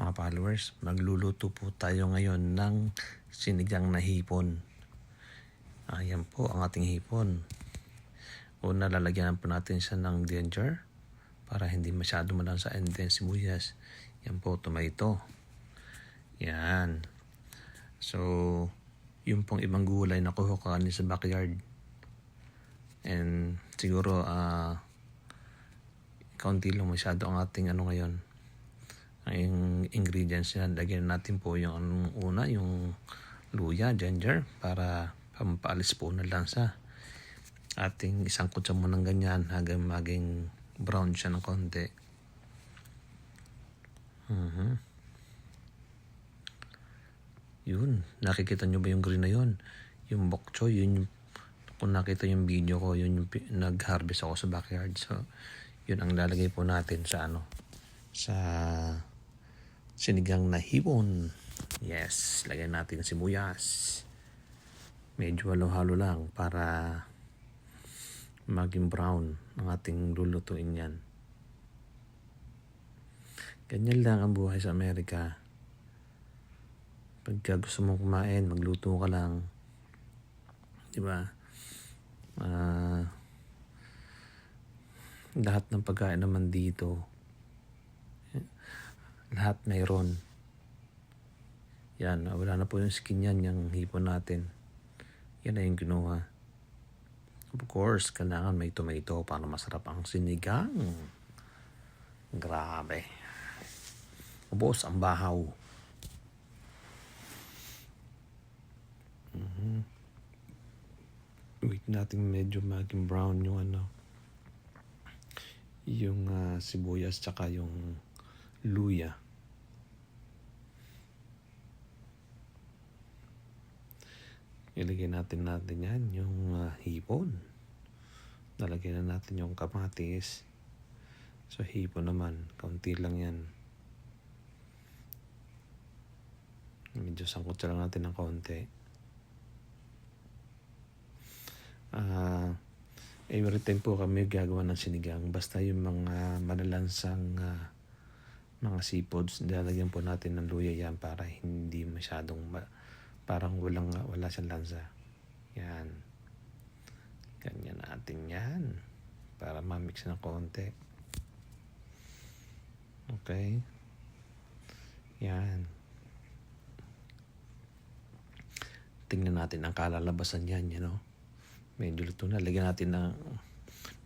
mga followers, magluluto po tayo ngayon ng sinigang na hipon. Ayan po ang ating hipon. Una, lalagyan po natin siya ng ginger para hindi masyado malansa and then sibuyas. Yan po, tomato. Yan. So, yung pong ibang gulay na kuha ka sa backyard. And siguro, ah, kaunti lang masyado ang ating ano ngayon. Ang ingredients yan. Lagyan natin po yung una, yung luya, ginger, para pampaalis po ng lansa. Ating isang kutsa mo ng ganyan hanggang maging brown siya ng konti. Mhm. Yun, nakikita nyo ba yung green na yun? Yung bok choy, yun yung, kung nakita yung video ko, yun yung nag-harvest ako sa backyard. So, yun ang lalagay po natin sa ano, sa sinigang na hipon. Yes, lagyan natin sibuyas. Medyo halo-halo lang para maging brown ang ating lulutuin yan. Ganyan lang ang buhay sa Amerika. Pagka gusto mong kumain, magluto ka lang. Di ba? Ah, lahat ng pagkain naman dito, lahat mayroon. Yan, wala na po yung skin yan, yung hipon natin. Yan na yung kinuha. Of course, kailangan may tomato para masarap ang sinigang. Grabe. Ubos ang bahaw. Mhm. Wait natin medyo maging brown yung ano. Yung ah, sibuyas tsaka yung luya. Ilagay natin natin yan, yung ah, hipon. Lalagyan na natin yung kamatis. So hipon naman, kaunti lang yan. Medyo sangkot lang natin ng kaunti. Ah, every time po kami gagawa ng sinigang. Basta yung mga malalansang ah, mga seafoods, lalagyan po natin ng luya yan para hindi masyadong ma- parang walang wala siyang lansa. Yan. Ganyan natin yan. Para ma-mix ng konti. Okay. Yan. Tingnan natin ang kalalabasan yan, you know. Medyo luto na. Lagyan natin ng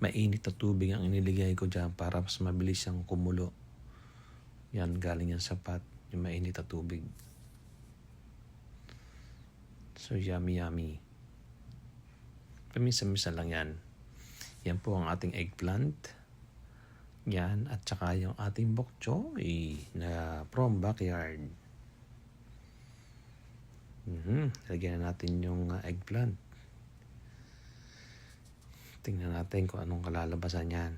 mainit na tubig ang iniligay ko dyan para mas mabilis siyang kumulo. Yan, galing yan sa pot. Yung mainit na tubig. So, yummy, yummy. Paminsan-minsan lang yan. Yan po ang ating eggplant. Yan. At saka yung ating bok choy na from backyard. Mhm. Lagyan na natin yung uh, eggplant. Tingnan natin kung anong kalalabasan yan.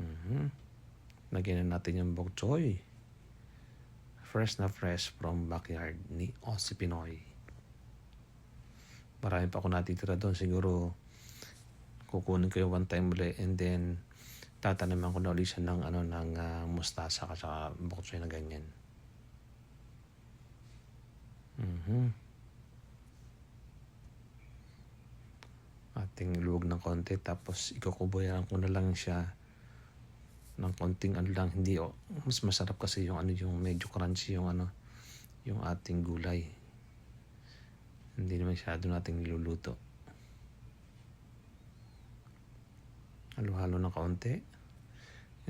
Mhm. Lagyan na natin yung bok choy. Fresh na fresh from backyard ni Aussie Pinoy. Marami pa ako natitira doon. Siguro kukunin ko yung one time uli and then tatanaman ko na ulit siya ng, ano, ng ah, mustasa at saka bok na ganyan. Mhm. Ating luwag ng konti tapos ikukubayan ko na lang siya ng konting ano lang hindi o mas masarap kasi yung ano yung medyo crunchy yung ano yung ating gulay. Hindi naman masyado nating niluluto. Halo-halo ng kaunti.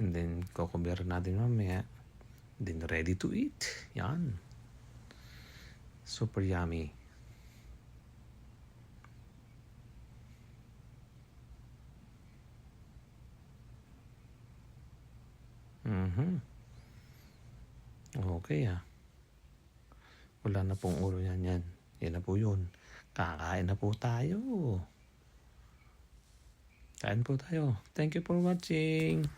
And then, kukuber natin mamaya. Then, ready to eat. Yan. Super yummy. Mhm. Okay ah. Wala na pong ulo yan yan. Yan na po yun. Kakain na po tayo. Kain po tayo. Thank you for watching.